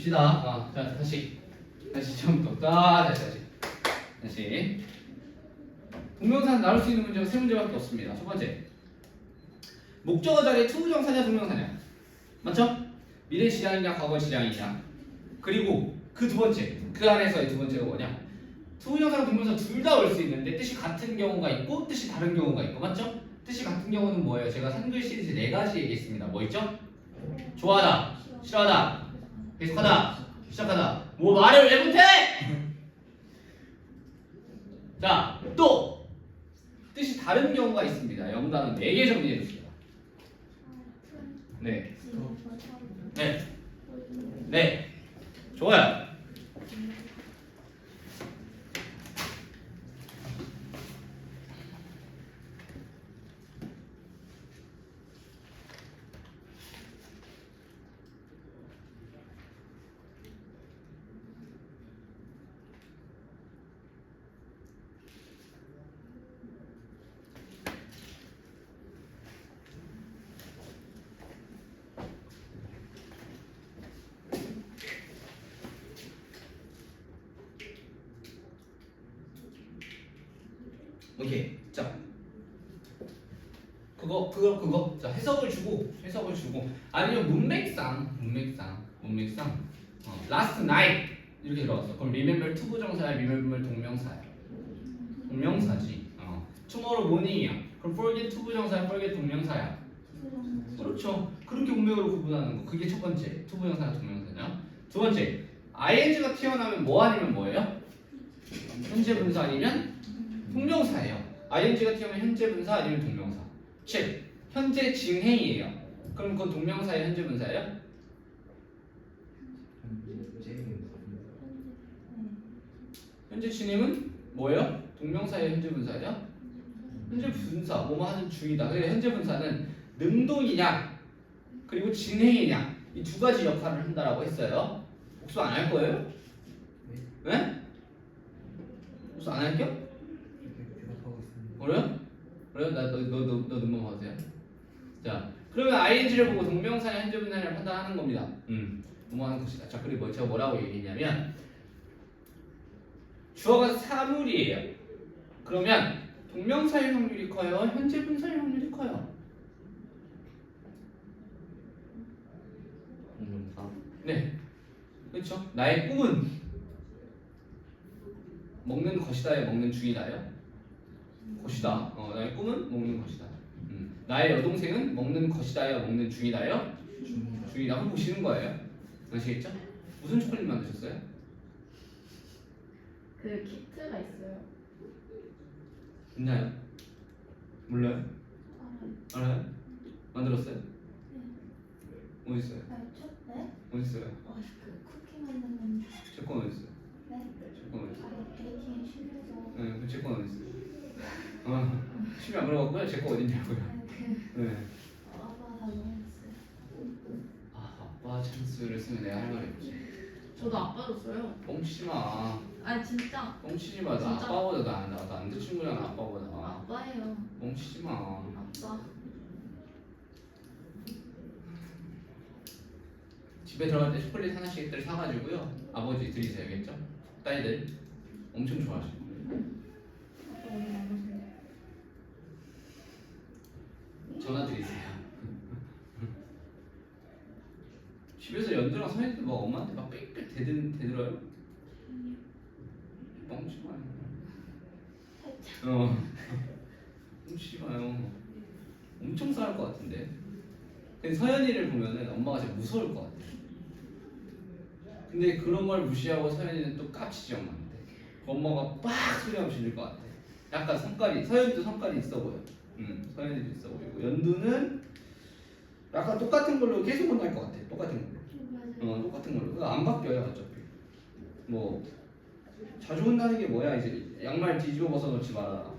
봅시다. 어, 자 다시 다시 처음부터 아, 다시 다시 다시 동명사는 나눌 수 있는 문제가 세 문제밖에 없습니다. 첫 번째 목적어 자리에 투부정사냐 동명사냐 맞죠? 미래 시장이냐 과거 시장이냐 그리고 그 두 번째 그 안에서의 두 번째가 뭐냐 투부정사랑 동명사 둘 다 올 수 있는데 뜻이 같은 경우가 있고 뜻이 다른 경우가 있고 맞죠? 뜻이 같은 경우는 뭐예요? 제가 한글 시리즈 네 가지 얘기했습니다. 뭐 있죠? 좋아하다, 싫어하다, 계속하다, 시작하다. 뭐 말을 왜 못해? 자, 또 뜻이 다른 경우가 있습니다. 영단은 4개 정리해 주세요. 네, 네, 네. 좋아요. 오케이. 자. 그거 그거 그거. 자, 해석을 주고 해석을 주고 아니면 문맥상 문맥상 문맥상 어, last night 이렇게 들어갔어. 그럼 remember 투부정사야, remember 동명사야. 동명사지. 어. tomorrow morning이야. 그럼 forget 투부정사야, forget 동명사야. 그렇죠. 그렇게 운명으로 구분하는 거. 그게 첫 번째. 투부정사나 동명사냐. 두 번째. ing가 튀어나오면 뭐 아니면 뭐예요? 현재 분사 아니면 동명사예요. ing가 튀어나오면 현재 분사 아니면 동명사. 7. 현재 진행이에요. 그럼 그건 동명사의 현재 분사예요? 현재 진행은 뭐예요? 동명사의 현재 분사예요? 현재 분사, 뭐뭐 하는 중이다. 현재 분사는 능동이냐 그리고 진행이냐 이 두 가지 역할을 한다라고 했어요. 복수 안 할 거예요? 네? 복수 안 할게요? 그래요? 그래요? 나 너 너 너 너 눈만 봐도 돼요? 자, 그러면 ing를 보고 동명사의 현재 분사를 판단하는 겁니다. 음, 뭐 하는 것이다. 자, 그리고 뭐 제가 뭐라고 얘기했냐면 주어가 사물이에요. 그러면 동명사의 확률이 커요? 현재 분사의 확률이 커요? 네. 그렇죠. 나의 꿈은 먹는 것이다요, 먹는 중이다요. 것이다. 어, 나의 꿈은 먹는 것이다. 음. 나의 여동생은 먹는 것이다요, 먹는 중이다요. 중이다. 한번 보시는 거예요. 아시겠죠? 무슨 초콜릿 만드셨어요? 그 키트가 있어요. 있나요? 몰라요? 알아요? 만들었어요? 어디 있어요? 알죠? 네? 어디 있어요? 어, 그 쿠키 만드는 제건 어디 있어요? 네? 제건 어디 있어요? 아, 베이킹 실내도 네, 그 제건 어디 있어요? 아, 심이 안 물어봤고요. 제 거 어딨냐고요? 그 네. 아빠. 아, 아빠 찬스를 쓰면 내가 할 말이 없지. 저도 아빠도 써요. 뻥치지 마. 아니 진짜 뻥치지 마. 나 진짜? 아빠보다 나, 나 남자친구잖아. 아빠보다. 아빠예요. 뻥치지 마. 아빠. 집에 들어갈 때 초콜릿 하나씩 들 사가지고요. 아버지 드리세요겠죠? 딸들 엄청 좋아하시고. 아빠 오늘 안 오세요? 전화 드리세요. 집에서 연두랑 선생님들 막 엄마한테 막 빽빽 대들, 대들어요? 뻥치지 마요. 어. 뻥치지 마요. 엄청 싸울 것 같은데. 근데 서연이를 보면은 엄마가 진짜 무서울 것 같아. 근데 그런 걸 무시하고 서연이는 또 깝치지 엄마한테. 엄마가 빡 소리 하면 질릴 것 같아. 약간 성깔이, 서연이도 성깔이 있어 보여. 음, 서연이도 있어 보이고. 연두는 약간 똑같은 걸로 계속 혼날 것 같아. 똑같은 걸로. 어, 똑같은 걸로. 그거 안 바뀌어요, 어차피. 뭐 자주 혼나는 게 뭐야? 이제 양말 뒤집어 벗어 놓지 말아라.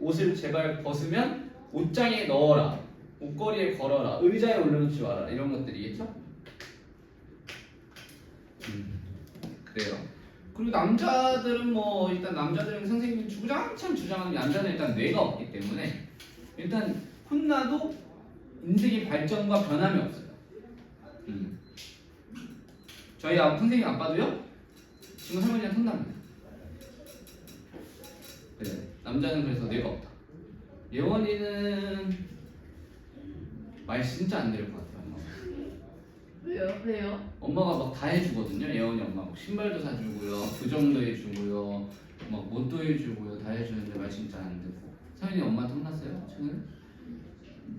옷을 제발 벗으면 옷장에 넣어라. 옷걸이에 걸어라. 의자에 올려놓지 말아라. 이런 것들이겠죠? 음, 그래요. 그리고 남자들은 뭐 일단 남자들은 선생님이 주장창 주장하는 게 남자는 일단 뇌가 없기 때문에 일단 혼나도 인생의 발전과 변함이 없어요. 음. 저희 아, 선생님 아빠도요? 지금 할머니랑 혼납니다. 그래. 남자는 그래서 뇌가 없다. 예원이는 말 진짜 안 들을 것 같아요. 왜요? 왜요? 엄마가 막 다 해주거든요. 예원이 엄마 막 신발도 사주고요, 부정도 해주고요, 막 못도 해주고요, 다 해주는데 말 진짜 안 듣고. 서윤이 엄마한테 혼났어요? 최근에?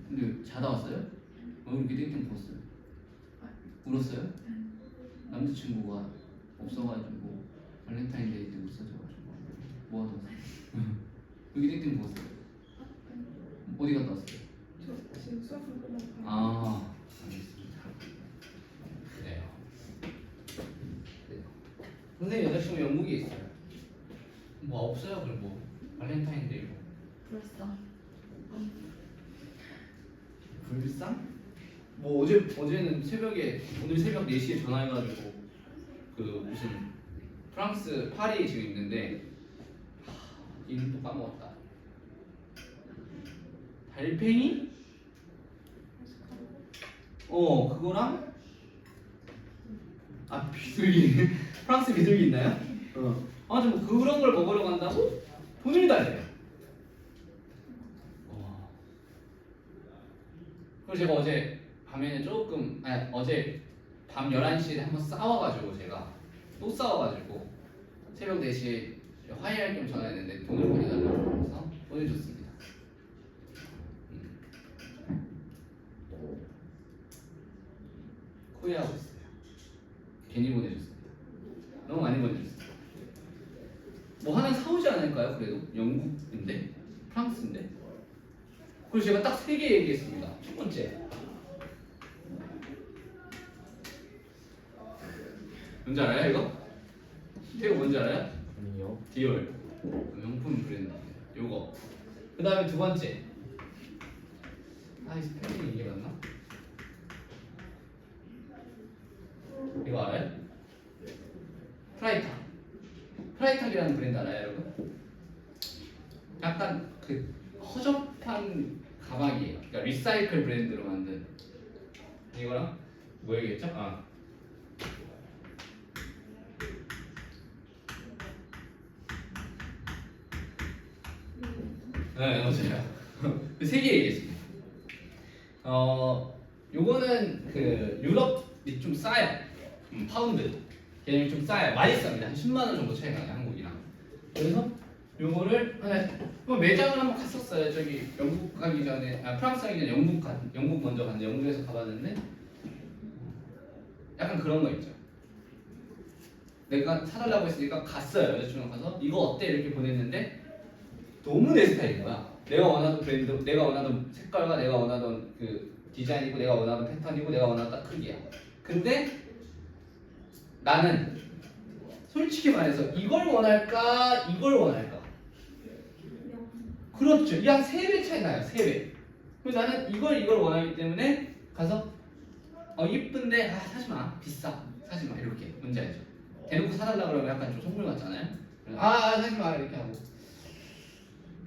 근데 자다 왔어요? 얼굴 이렇게 땡땡 부었어요. 울었어요? 남자친구가 없어가지고 발렌타인데이 때 없어져가지고 뭐 하다 왔어요? 여기 땡땡 부었어요. 어디 갔다 왔어요? 저 지금 수업을 끝났어요. 아, 알겠습니다. 그래요. 그래요. 선생님 여자친구 영국에 있어요. 뭐 없어요, 그럼 뭐 발렌타인데이고. 불쌍. 불상? 뭐 어제 어제는 새벽에 오늘 새벽 4시에 전화해가지고 그 무슨 프랑스 파리에 지금 있는데 하, 이름 또 까먹었다. 달팽이? 어 그거랑 아 비둘기 프랑스 비둘기 있나요? 어. 아무튼 뭐 그런 걸 먹으러 간다고 돈을 달래요. 와. 그리고 제가 어제 밤에는 조금 아니 어제 밤 11시에 한번 싸워가지고 제가 또 싸워가지고 새벽 4시에 화해할 겸 전화했는데 돈을 보내달라고 해서 보내줬습니다. 음. 후회하고 있어요. 괜히 보내줬습니다. 너무 많이 보내줬어요. 뭐 하나 사오지 않을까요? 그래도 영국인데 프랑스인데 그리고 제가 딱 세 개 얘기했습니다. 첫 번째 뭔지 알아요 이거? 태우 뭔지 알아요? 아니요. 디올 명품 브랜드 요거 그 다음에 두 번째 아 이 스펠링 이게 맞나? 이거 알아요? 프라이탁 프라이탁이라는 브랜드 알아요 여러분? 약간 그 허접한 가방이에요 그러니까 리사이클 브랜드로 만든 이거랑 뭐 얘기했죠? 아 네, 맞아요. 세개 얘기했습니다. 어, 요거는 그 유럽이 좀 싸요. 음, 파운드. 걔는 좀 싸요. 많이 쌉니다. 한 10만 원 정도 차이가 나요, 한국이랑. 그래서 요거를 하나 뭐 매장을 한번 갔었어요. 저기 영국 가기 전에 아 프랑스 가기 전에 영국 가 영국 먼저 갔는데 영국에서 가봤는데 약간 그런 거 있죠. 내가 사달라고 했으니까 갔어요. 여자친구랑 가서 이거 어때 이렇게 보냈는데 너무 내 스타일인 거야. 내가 원하던 브랜드, 내가 원하던 색깔과 내가 원하던 그 디자인이고 내가 원하던 패턴이고 내가 원하던 딱 크기야. 근데 나는 솔직히 말해서 이걸 원할까 이걸 원할까? 그렇죠. 이한세배 차이 나요. 세 배. 그래서 나는 이걸 이걸 원하기 때문에 가서 어 이쁜데 아 사지 마 비싸 사지 마 이렇게 뭔지 알죠? 대놓고 사달라 그러면 약간 좀 속물 같잖아요. 아 아, 사지 마 이렇게 하고.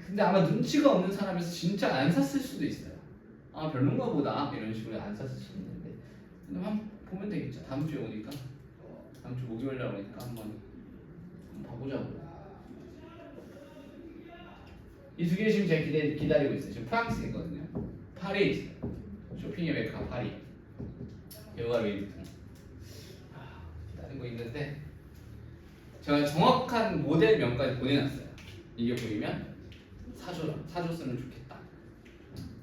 근데 아마 눈치가 없는 사람에서 진짜 안 샀을 수도 있어요. 아 별론가 보다 이런 식으로 안 샀을 수도 있는데 근데 한번 보면 되겠죠. 다음 주에 오니까 다음 주 목요일 날 오니까 한번, 한번 봐보자고. 이 두 개 지금 제가 기대, 기다리고 있어요. 지금 프랑스에 있거든요. 파리에 있어요. 쇼핑의 메카 파리. 배우가 웨이비통. 아, 기다리고 있는데 제가 정확한 모델명까지 보내놨어요. 이게 보이면 사줘 사줬으면 좋겠다.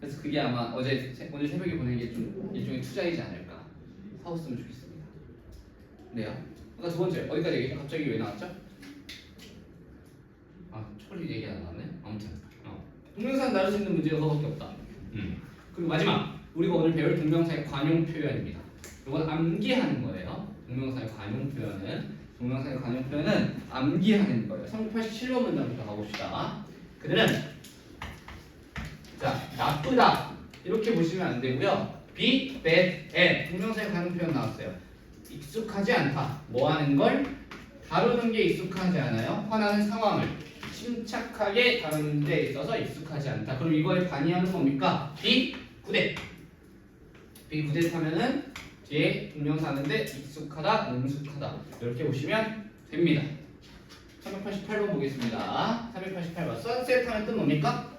그래서 그게 아마 어제 새- 오늘 새벽에 보낸 게 좀 일종의 투자이지 않을까. 사줬으면 좋겠습니다. 네요. 아까 두 번째 어디까지 얘기했죠? 갑자기 왜 나왔죠? 아 초콜릿 얘기 안 나왔네. 아무튼 어. 동명사는 나눌 수 있는 문제가 그거밖에 없다. 음. 그리고 마지막 우리가 오늘 배울 동명사의 관용 표현입니다. 이건 암기하는 거예요. 동명사의 관용 표현은 동명사의 관용 표현은 암기하는 거예요. 387번 문장부터 가봅시다. 그들은 자 나쁘다 이렇게 보시면 안 되고요. be, bad, at 동명사의 관용 표현 나왔어요. 익숙하지 않다. 뭐 하는 걸 다루는 게 익숙하지 않아요. 화나는 상황을 침착하게 다루는 데 있어서 익숙하지 않다. 그럼 이거에 관이하는 뭡니까? be, 구대. be 구대 하면은 뒤에 동명사 하는데 익숙하다, 능숙하다 이렇게 보시면 됩니다. 388번 보겠습니다. 388번. 선셋 하면 뜻 뭡니까?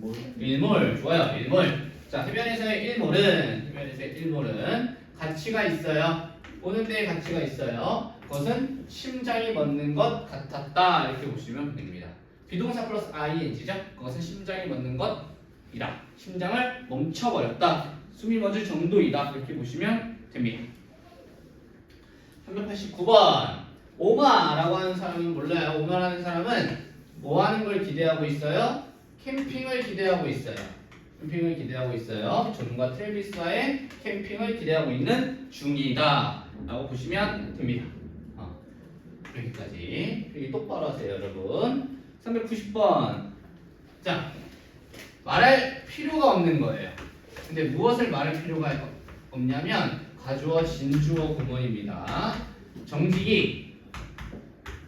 뭐 일몰. 좋아요. 일몰. 자 해변에서의 일몰은 해변에서의 일몰은 가치가 있어요? 오는 데에 가치가 있어요? 그것은 심장이 멎는 것 같았다. 이렇게 보시면 됩니다. 비동사 플러스 ing죠? 그것은 심장이 멎는 것이다. 심장을 멈춰버렸다. 숨이 멎을 정도이다. 이렇게 보시면 됩니다. 389번 오마라고 하는 사람은 몰라요 오마라는 사람은 뭐 하는 걸 기대하고 있어요? 캠핑을 기대하고 있어요. 캠핑을 기대하고 있어요. 존과 트레비스와의 캠핑을 기대하고 있는 중이다. 라고 보시면 됩니다. 어, 여기까지. 여기 똑바로 하세요, 여러분. 390번. 자, 말할 필요가 없는 거예요. 근데 무엇을 말할 필요가 없냐면, 가주어, 진주어 구문입니다. 정직이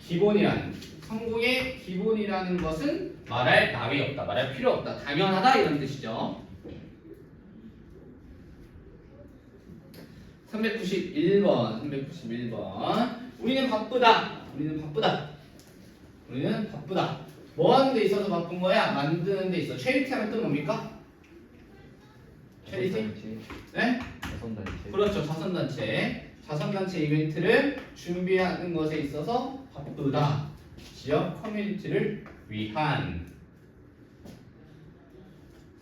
기본이라는 성공의 기본이라는 것은 말할 나위 없다, 말할 필요 없다, 당연하다 이런 뜻이죠. 391번, 391번. 우리는 바쁘다. 우리는 바쁘다. 우리는 바쁘다. 뭐 하는 데 있어서 바쁜 거야? 만드는 데 있어. 체리티 하면 또 뭡니까? 체리티? 네? 자선단체 그렇죠. 자선단체. 자선단체 이벤트를 준비하는 것에 있어서 바쁘다. 지역 커뮤니티를 위한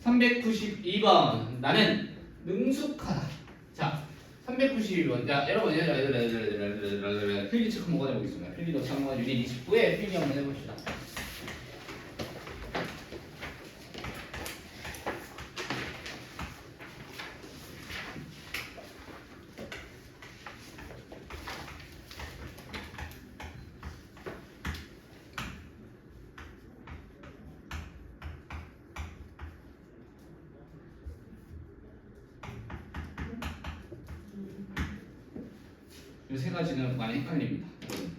392번 나는 능숙하다. 자, 392번. 자, 여러분, 필기 체크 한번 해보겠습니다. 필기 노트 한번 유닛 29에 필기 한번 해봅시다. 이 세 가지는 많이 헷갈립니다. 여러분.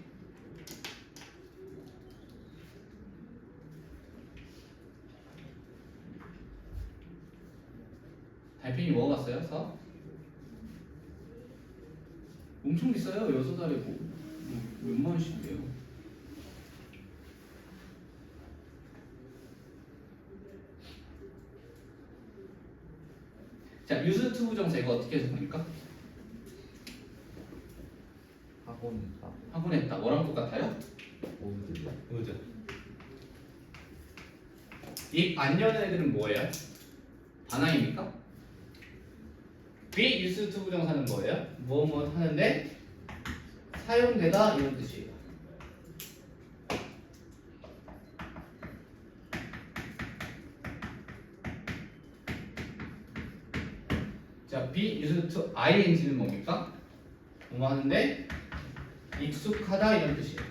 달팽이 먹어봤어요? 서? 엄청 비싸요. 여섯 알이고 뭐, 몇만 원씩이에요. 자, 유스 투 부정사 이거 어떻게 해석합니까? 학원이다 학원했다. 뭐랑 똑같아요? 의드. 입안 여는 애들은 뭐예요? 반항입니까? be used to 부정사는 뭐예요? 뭐뭐 하는데 사용되다 이런 뜻이에요. 자, be used to ing는 뭡니까? 뭐 하는데 익숙하다 이런 뜻이에요.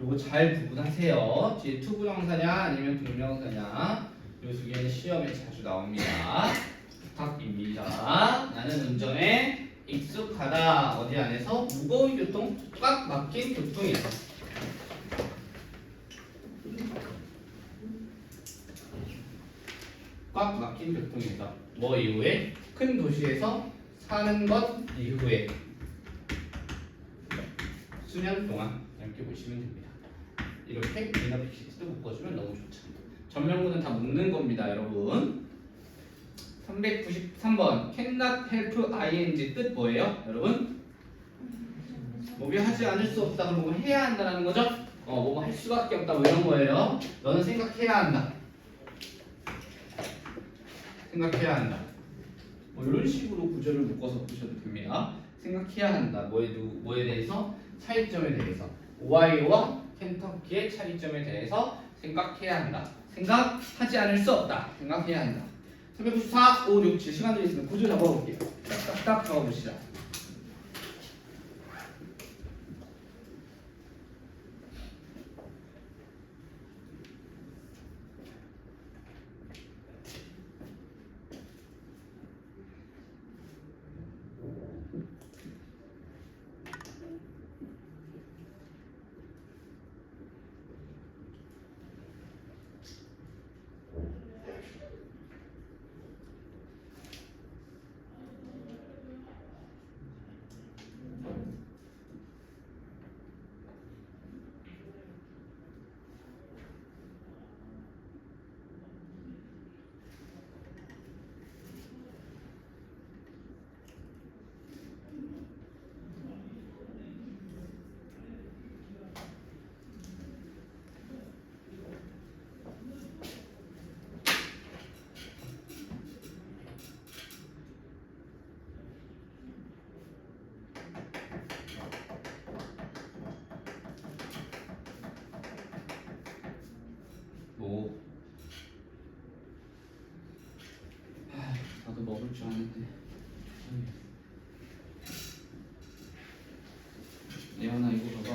요거 잘 구분하세요. 뒤에 투부정사냐 아니면 동명사냐. 요 두 개는 시험에 자주 나옵니다. 부탁입니다. 나는 운전에 익숙하다. 어디 안에서 무거운 교통, 꽉 막힌 교통이다. 꽉 막힌 교통이다. 뭐 이후에 큰 도시에서 사는 것 이후에 수년 동안 이렇게 보시면 됩니다. 이렇게 미너픽시트도 묶어주면 너무 좋죠. 전면구는 다 묶는 겁니다, 여러분. 393번 cannot help ing 뜻 뭐예요, 여러분? 뭐뭐 하지 않을 수 없다 그러면 뭐 해야 한다는 거죠? 어, 뭐할 수밖에 없다 뭐 이런 거예요. 너는 생각해야 한다. 생각해야 한다. 뭐 이런 식으로 구절을 묶어서 보셔도 됩니다. 생각해야 한다. 뭐에 누 뭐에 대해서 차이점에 대해서 오하이오와 켄터키의 차이점에 대해서 생각해야 한다. 생각하지 않을 수 없다. 생각해야 한다. 394, 5, 6, 7 시간 들 있으면 구조 잡아볼게요. 딱딱딱 적어봅시다. 먹을 줄 아는데. 예원아 이거 봐봐.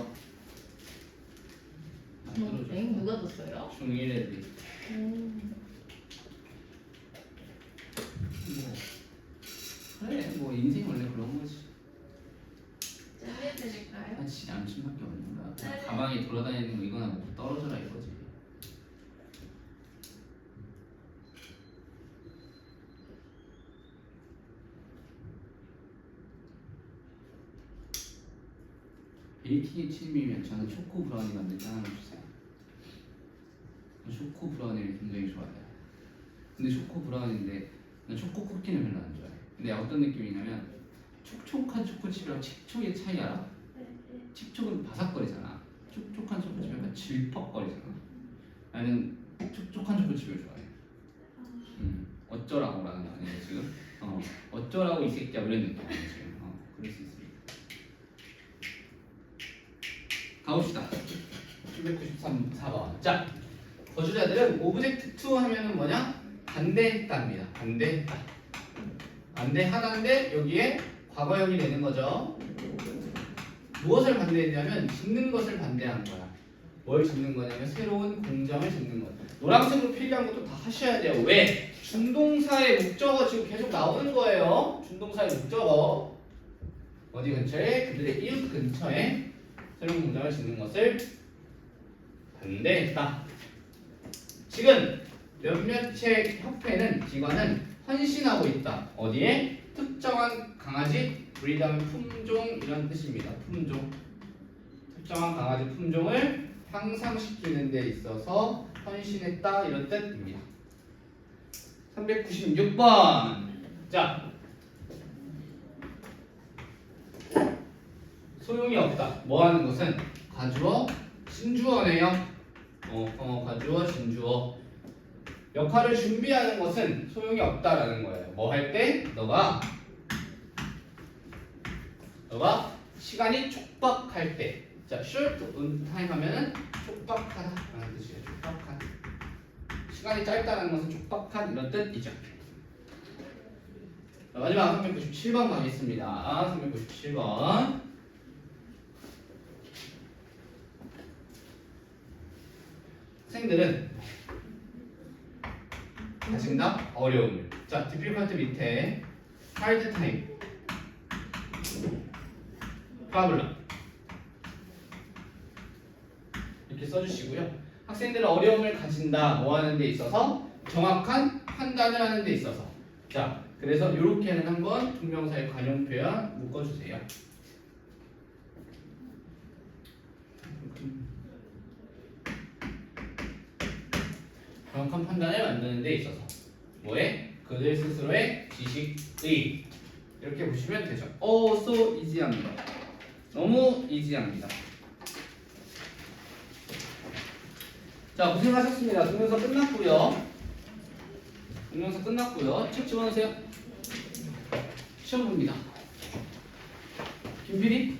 안 어, 들어줘. 엥 누가 줬어요? 중1 애들이 음. 뭐 그래 뭐 인생 원래 그런 거지 짤해드릴까요? 아 진짜 양심밖에 없는 거야 그냥 가방에 돌아다니는 거 이거나 먹고 떨어져라 이거지 베이킹에 침이면 저는 초코 브라우니 만들 때 하나만 주세요 저 초코 브라우니를 굉장히 좋아해요 근데 초코 브라우니인데 난 초코 쿠키는 별로 안 좋아해 근데 어떤 느낌이냐면 촉촉한 초코칩이랑 칙촉의 차이 알아? 칙촉은 바삭거리잖아. 촉촉한 초코칩은 약간 질퍽거리잖아. 나는 촉촉한 초코칩을 좋아해. 음, 어쩌라고라는 거 아니야 지금? 어, 어쩌라고 이 새끼야 이런 느낌이야 지금. 어, 그럴 수 있습니다. 가봅시다. 793 4번. 자, 거주자들은 오브젝트 2 하면은 뭐냐? 반대했답니다. 반대했다. 반대하다인데 여기에 과거형이 되는 거죠. 무엇을 반대했냐면 짓는 것을 반대한 거야. 뭘 짓는 거냐면 새로운 공장을 짓는 거야. 노란색으로 필요한 것도 다 하셔야 돼요. 왜? 준동사의 목적어 지금 계속 나오는 거예요. 준동사의 목적어 어디 근처에 그들의 이웃 근처에 새로운 공장을 짓는 것을 반대했다. 지금 몇몇의 협회는 기관은 헌신하고 있다. 어디에? 특정한 강아지, 브리드한 품종 이런 뜻입니다. 품종. 특정한 강아지 품종을 향상시키는 데 있어서 헌신했다 이런 뜻입니다. 396번. 자. 소용이 없다. 뭐 하는 것은 가주어, 신주어네요. 어, 어, 가주어, 신주어. 역할을 준비하는 것은 소용이 없다라는 거예요. 뭐 할 때? 너가 너가 시간이 촉박할 때. 자, short time 하면은 촉박하다라는 뜻이에요. 촉박한. 시간이 짧다는 것은 촉박한 이런 뜻이죠. 자, 마지막 397번 가겠습니다. 397번. 학생들은 가진다 어려움을. 자 difficult 밑에 hard time. Problem. 이렇게 써주시고요. 학생들은 어려움을 가진다 뭐 하는 데 있어서? 정확한 판단을 하는 데 있어서. 자 그래서 이렇게는 한번 동명사의 관용 표현 묶어주세요 정확한 판단을 만드는 데 있어서 뭐에? 그들 스스로의 지식의 이렇게 보시면 되죠. 오, so easy합니다. 너무 easy합니다. 자, 고생하셨습니다. 동영상 끝났고요. 동영상 끝났고요. 책 집어넣으세요. 시험 봅니다. 김필이